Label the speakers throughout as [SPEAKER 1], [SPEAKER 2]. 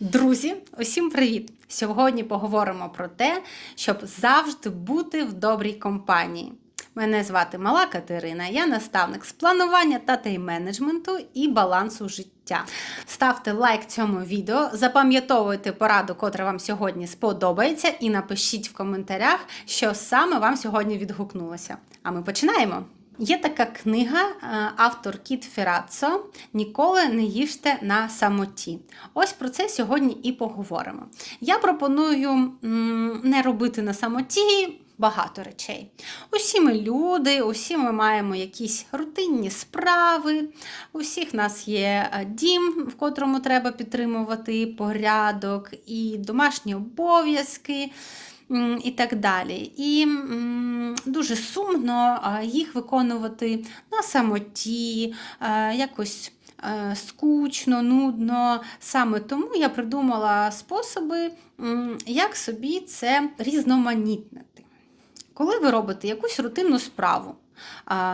[SPEAKER 1] Друзі, усім привіт! Сьогодні поговоримо про те, щоб завжди бути в добрій компанії. Мене звати Мала Катерина, я наставник з планування та тайм-менеджменту і балансу життя. Ставте лайк цьому відео, запам'ятовуйте пораду, котра вам сьогодні сподобається, і напишіть в коментарях, що саме вам сьогодні відгукнулося. А ми починаємо! Є така книга, е, автор Кіт Ферраццо Ніколи не їжте на самоті. Ось про це сьогодні і поговоримо. Я пропоную не робити на самоті багато речей. Усі ми люди, усі ми маємо якісь рутинні справи, у всіх нас є е, дім, в котрому треба підтримувати порядок, і домашні обов'язки. І так далі. І дуже сумно їх виконувати на самоті, якось скучно, нудно. Саме тому я придумала способи, як собі це різноманітнити. Коли ви робите якусь рутинну справу,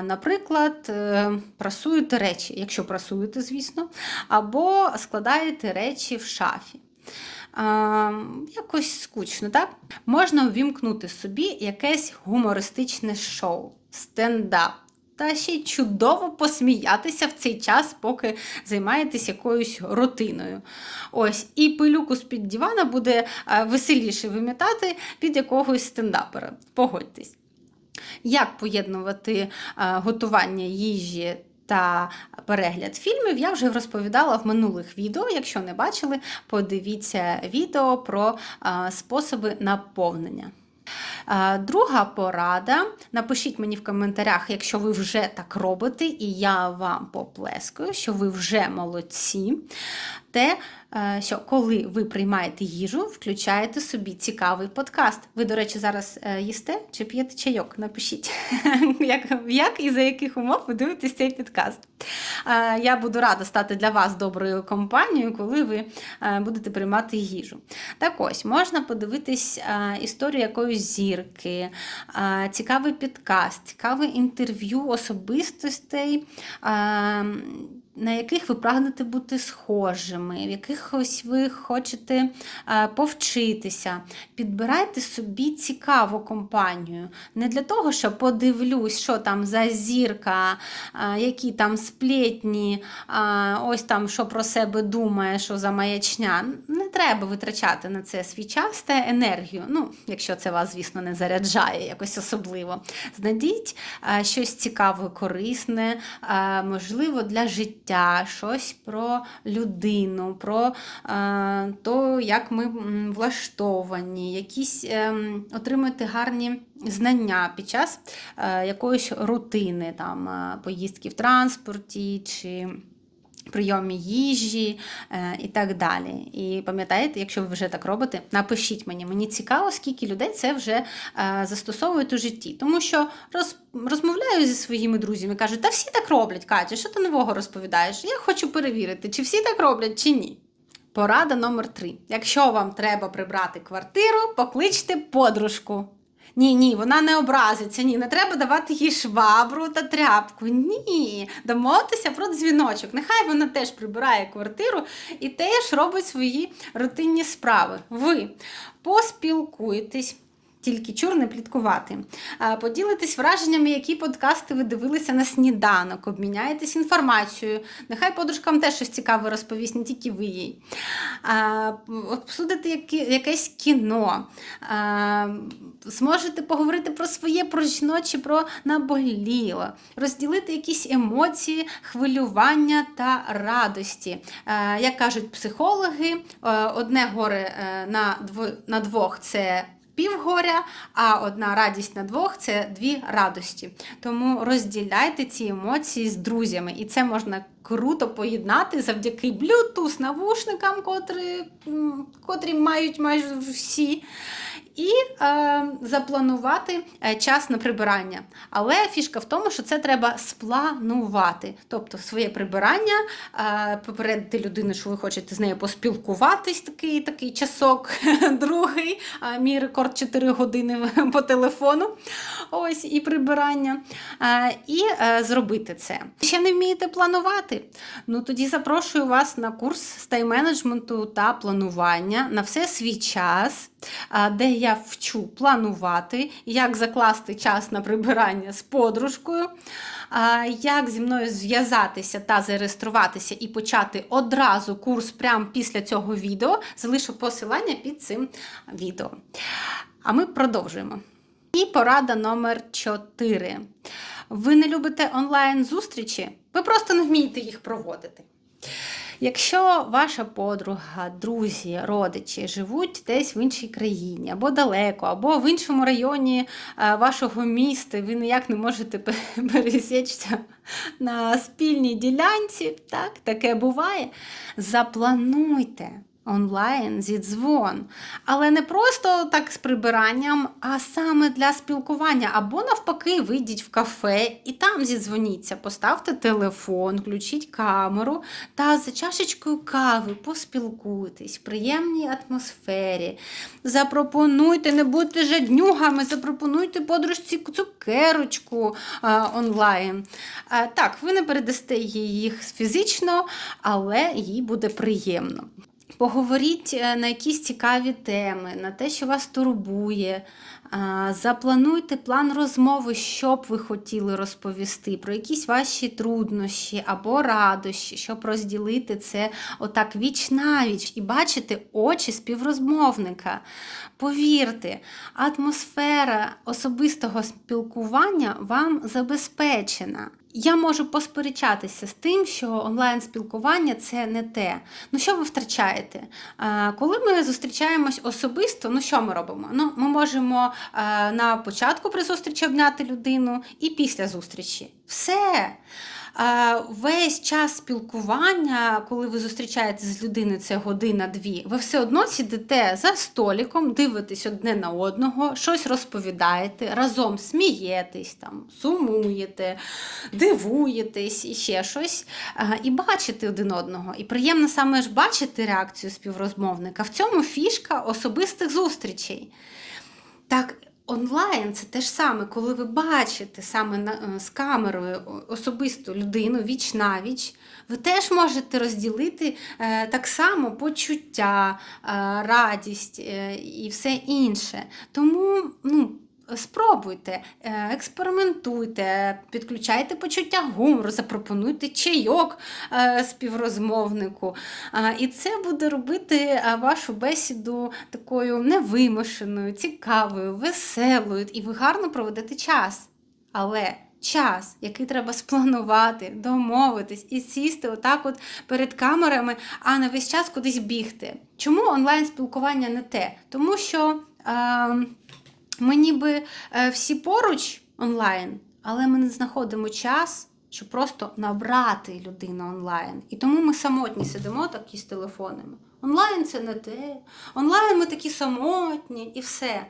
[SPEAKER 1] Наприклад, е, прасуєте речі, якщо прасуєте, звісно, або складаєте речі в шафі. А, Якось скучно, так? Можна увімкнути собі якесь гумористичне шоу, стендап. Та ще й чудово посміятися в цей час, поки займаєтесь якоюсь рутиною. Ось, і пилюку з-під дивана буде е, веселіше вимітати під якогось стендапера. Погодьтесь. Як поєднувати е, готування їжі та перегляд фільмів, я вже розповідала в минулих відео. Якщо не бачили, подивіться відео про е, способи наповнення. Е, Друга порада. Напишіть мені в коментарях, якщо ви вже так робите, і я вам поплескаю, що ви вже молодці. Те, е, що коли ви приймаєте їжу, включаєте собі цікавий подкаст. Ви, до речі, зараз е, їсте чи п'єте чайок? Напишіть, як, як і за яких умов ви дивитесь цей підкаст. Е, Я буду рада стати для вас доброю компанією, коли ви будете приймати їжу. Так ось, можна подивитись історію якоїсь зірки, цікавий підкаст, цікаве інтерв'ю особистостей. На яких ви прагнете бути схожими, в якихось ви хочете е, повчитися. Підбирайте собі цікаву компанію. Не для того, що подивлюсь, що там за зірка, е, які там сплетні, е, ось там що про себе думає, що за маячня. Не треба витрачати на це свій час та енергію. Ну, якщо це вас, звісно, не заряджає якось особливо. Знайдіть щось цікаве, корисне, можливо, для життя щось про людину, про е, то, як ми влаштовані, якісь е, отримати гарні знання під час е, якоїсь рутини, там, е, поїздки в транспорті чи прийомі їжі е, і так далі. І пам'ятаєте, якщо ви вже так робите, напишіть мені. Мені цікаво, скільки людей це вже е, застосовують у житті. Тому що роз, розмовляю зі своїми друзями, кажуть, та всі так роблять, Катя, що ти нового розповідаєш? Я хочу перевірити, чи всі так роблять, чи ні. Порада номер три. Якщо вам треба прибрати квартиру, покличте подружку. Ні, ні, вона не образиться. Ні, не треба давати їй швабру та тряпку. Ні, домовтеся про дзвіночок. Нехай вона теж прибирає квартиру і теж робить свої рутинні справи. Ви поспілкуєтесь. Тільки чур не пліткувати. Поділитесь враженнями, які подкасти ви дивилися на сніданок, обміняєтесь інформацією. Нехай подружкам теж щось цікаве розповість, не тільки ви їй. Обсудити якесь кіно. Зможете поговорити про своє, про жіноче, про наболіло, розділити якісь емоції, хвилювання та радості. Як кажуть психологи, е, одне горе е, на двох це півгоря, а одна радість на двох це дві радості. Тому розділяйте ці емоції з друзями, і це можна круто поєднати завдяки Bluetooth навушникам, котрі, котрі мають майже всі. І е, запланувати е, час на прибирання. Але фішка в тому, що це треба спланувати. Тобто своє прибирання, е, попередити людину, що ви хочете з нею поспілкуватись такий такий часок, другий, мій рекорд 4 години по телефону. Ось і прибирання. Е, і е, зробити це. Ще не вмієте планувати. Почати? Ну тоді запрошую вас на курс з тайм-менеджменту та планування на все свій час, де я вчу планувати, як закласти час на прибирання з подружкою, як зі мною зв'язатися та зареєструватися і почати одразу курс прямо після цього відео. Залишу посилання під цим відео. А ми продовжуємо. І порада номер 4. Ви не любите онлайн-зустрічі, ви просто не вмієте їх проводити. Якщо ваша подруга, друзі, родичі живуть десь в іншій країні, або далеко, або в іншому районі е, вашого міста, ви ніяк не можете пересічся на спільній ділянці, так, таке буває. Заплануйте онлайн зідзвон. Але не просто так з прибиранням, а саме для спілкування. Або навпаки, вийдіть в кафе і там зідзвоніться, поставте телефон, включіть камеру та за чашечкою кави поспілкуйтесь в приємній атмосфері. Запропонуйте, не будьте жаднюгами, запропонуйте подружці цукерочку а, онлайн. А, так, ви не передасте їх фізично, але їй буде приємно. Поговоріть е, на якісь цікаві теми, на те, що вас турбує. Заплануйте план розмови, що б ви хотіли розповісти, про якісь ваші труднощі або радощі, щоб розділити це отак віч навіч і бачити очі співрозмовника. Повірте, атмосфера особистого спілкування вам забезпечена. Я можу посперечатися з тим, що онлайн-спілкування це не те. Ну, що ви втрачаєте? Коли ми зустрічаємось особисто, ну що ми робимо? Ну, Ми можемо на початку при зустрічі обняти людину і після зустрічі. Все весь час спілкування, коли ви зустрічаєтеся з людиною, це година-дві, ви все одно сидите за століком, дивитесь одне на одного, щось розповідаєте, разом смієтесь, там, сумуєте, дивуєтесь і ще щось, і бачите один одного. І приємно саме ж бачити реакцію співрозмовника. В цьому фішка особистих зустрічей. Так, Онлайн це те ж саме, коли ви бачите саме е, з камерою особисту людину віч на віч, ви теж можете розділити е, так само почуття, е, радість і все інше. Тому, ну, Спробуйте, е, експериментуйте, підключайте почуття гумору, запропонуйте чайок е, співрозмовнику. І це буде робити е, вашу бесіду такою невимушеною, цікавою, веселою, і ви гарно проведете час. Але час, який треба спланувати, домовитись і сісти отак от перед камерами, а не весь час кудись бігти. Чому онлайн-спілкування не те? Тому що. Е ми ніби е, всі поруч онлайн, але ми не знаходимо час, щоб просто набрати людину онлайн. І тому ми самотні сидимо такі з телефонами. Онлайн це не те. Онлайн ми такі самотні і все.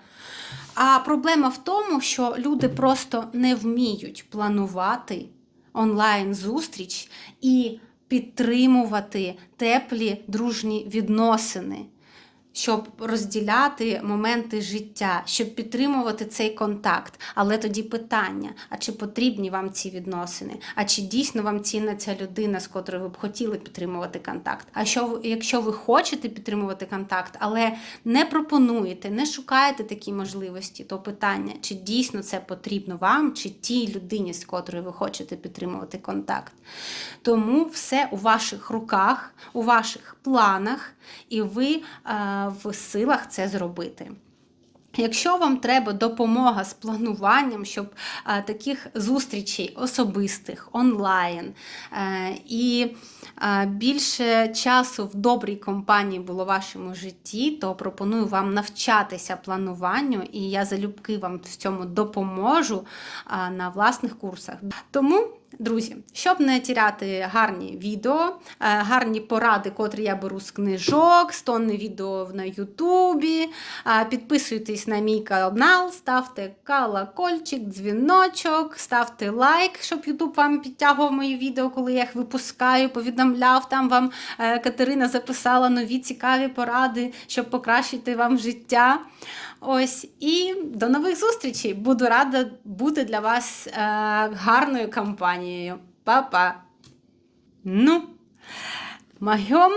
[SPEAKER 1] А проблема в тому, що люди просто не вміють планувати онлайн-зустріч і підтримувати теплі дружні відносини щоб розділяти моменти життя, щоб підтримувати цей контакт. Але тоді питання: а чи потрібні вам ці відносини? А чи дійсно вам цінна ця людина, з котрою ви б хотіли підтримувати контакт? А що якщо ви хочете підтримувати контакт, але не пропонуєте, не шукаєте такі можливості, то питання, чи дійсно це потрібно вам, чи тій людині, з котрою ви хочете підтримувати контакт? Тому все у ваших руках, у ваших планах, і ви в силах це зробити. Якщо вам треба допомога з плануванням, щоб а, таких зустрічей особистих, онлайн а, і а, більше часу в добрій компанії було в вашому житті, то пропоную вам навчатися плануванню, і я залюбки вам в цьому допоможу а, на власних курсах. Тому Друзі, щоб не тіряти гарні відео, е, гарні поради, котрі я беру з книжок, стонне відео на Ютубі. Е, підписуйтесь на мій канал, ставте колокольчик, дзвіночок, ставте лайк, щоб Ютуб вам підтягував мої відео, коли я їх випускаю, повідомляв. Там вам е, Катерина записала нові цікаві поради, щоб покращити вам життя. Ось і до нових зустрічей. Буду рада бути для вас е, гарною компанією. Па-па! Ну, магьом